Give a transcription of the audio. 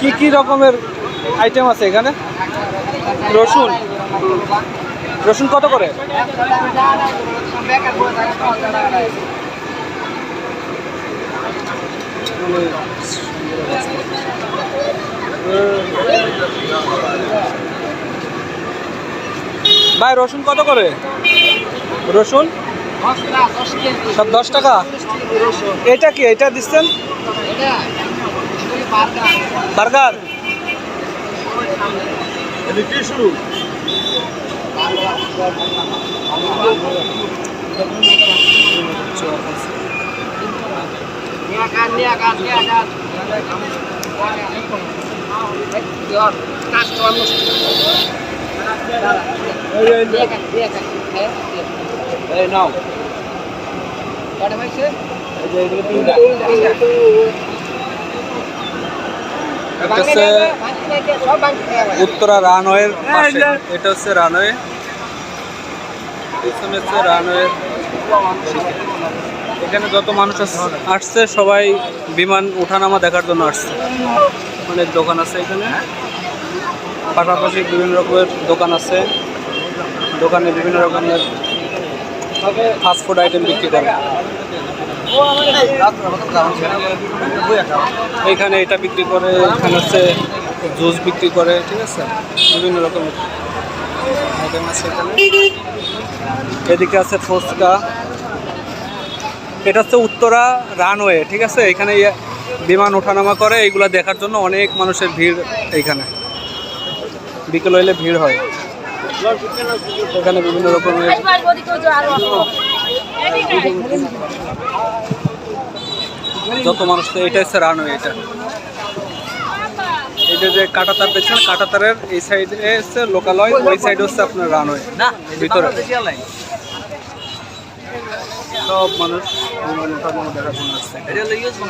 কি কি রকমের আইটেম আছে এখানে? রসুন। রসুন কত করে? ভাই, রসুন কত করে? রসুন? সব দশ টাকা? এটা কি এটা দিচ্ছেন? বার্গার? এই নাও। এটা হচ্ছে উত্তরা রানওয়ের পাশে। এটা হচ্ছে রানওয়ে। পিছনে হচ্ছে রানওয়ে এখানে যত মানুষ আসছে সবাই বিমান ওঠানামা দেখার জন্য আসছে। অনেক দোকান আছে এখানে। পাশাপাশি বিভিন্ন রকমের দোকান আছে। দোকানে বিভিন্ন রকমের ফাস্টফুড আইটেম বিক্রি করে এখানে এটা বিক্রি করে, এখানে হচ্ছে জুস বিক্রি করে, ঠিক আছে? বিভিন্ন রকমের আইটেম আছে এখানে। এদিকে আছে ফুচকা। এটা হচ্ছে উত্তরা রানওয়ে ঠিক আছে? এখানে ইয়ে বিমান ওঠানামা করে, এইগুলা দেখার জন্য অনেক মানুষের ভিড় এইখানে বিকেল হইলে ভিড় হয়। এখানে বিভিন্ন রকমের যত মানুষ তো এটা হচ্ছে রানওয়ে এটা এটা যে কাটাতার পেছনে কাটাতারের এই সাইডে হচ্ছে লোকালয় ওই সাইডে হচ্ছে আপনার রানওয়ে ভিতরে। সব মানুষ